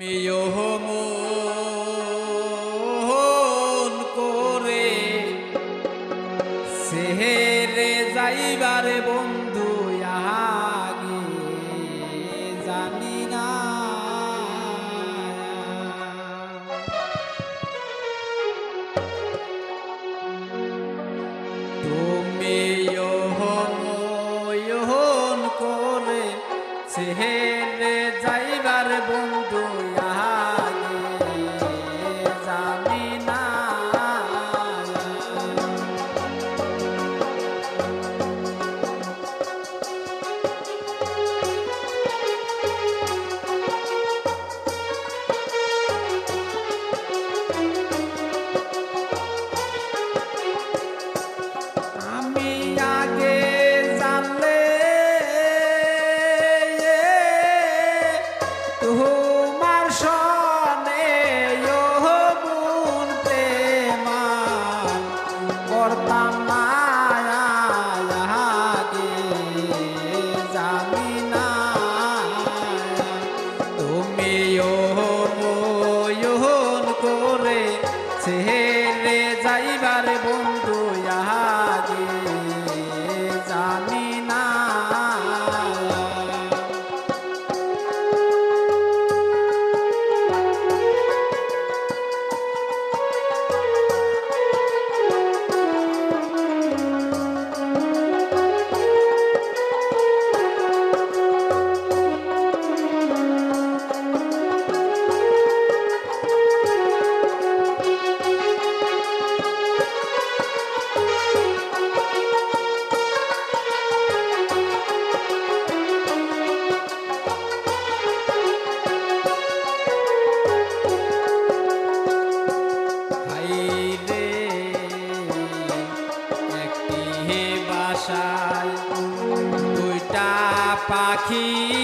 আমিও মন করে সেহেরে যাইবারে বন্ধু আগে জানি। तुमियो পাখি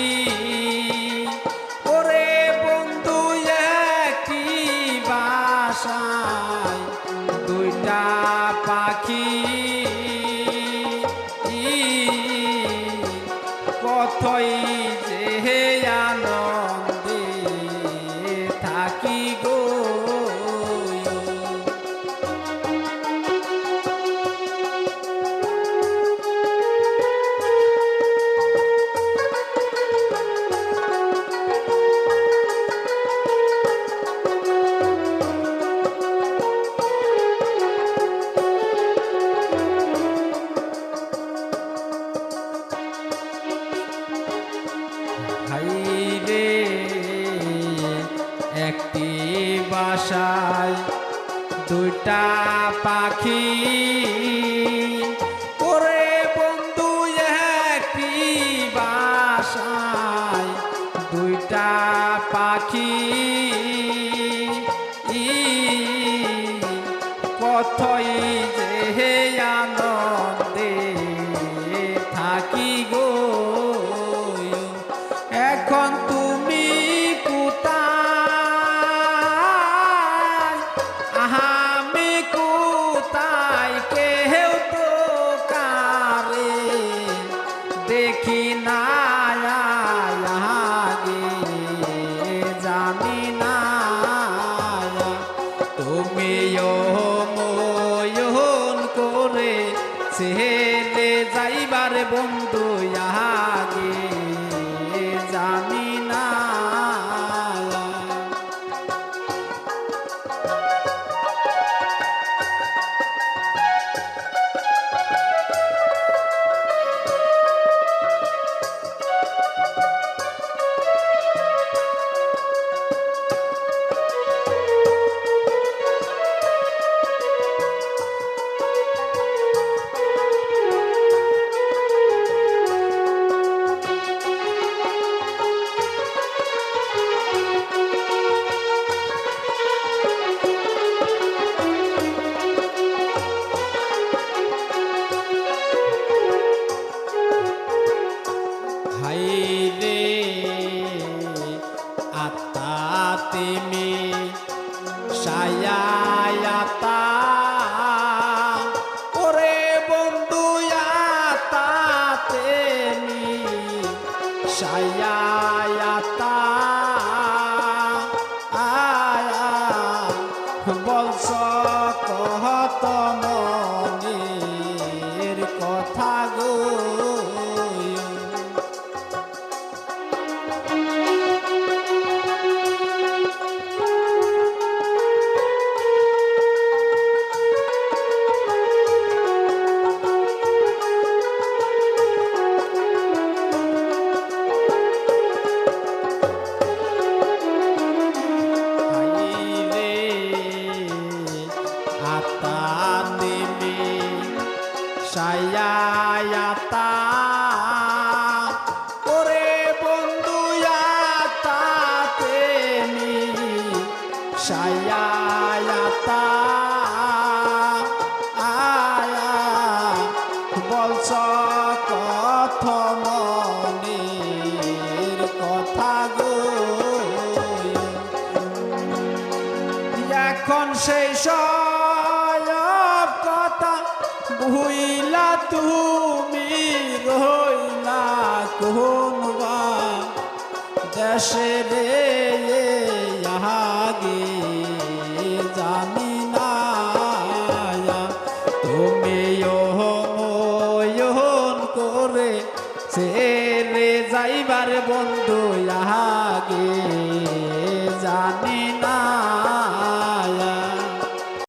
দুটা পাখি বন্ধু ফাতিমি সায়ায়াতা ওরে বন্ধু আতা তেমি সায়ায়াতা আয়াতা ওরে বন্ধু আতা তেমি সায়াতা তুমি রইলা কোন বা দেশে রে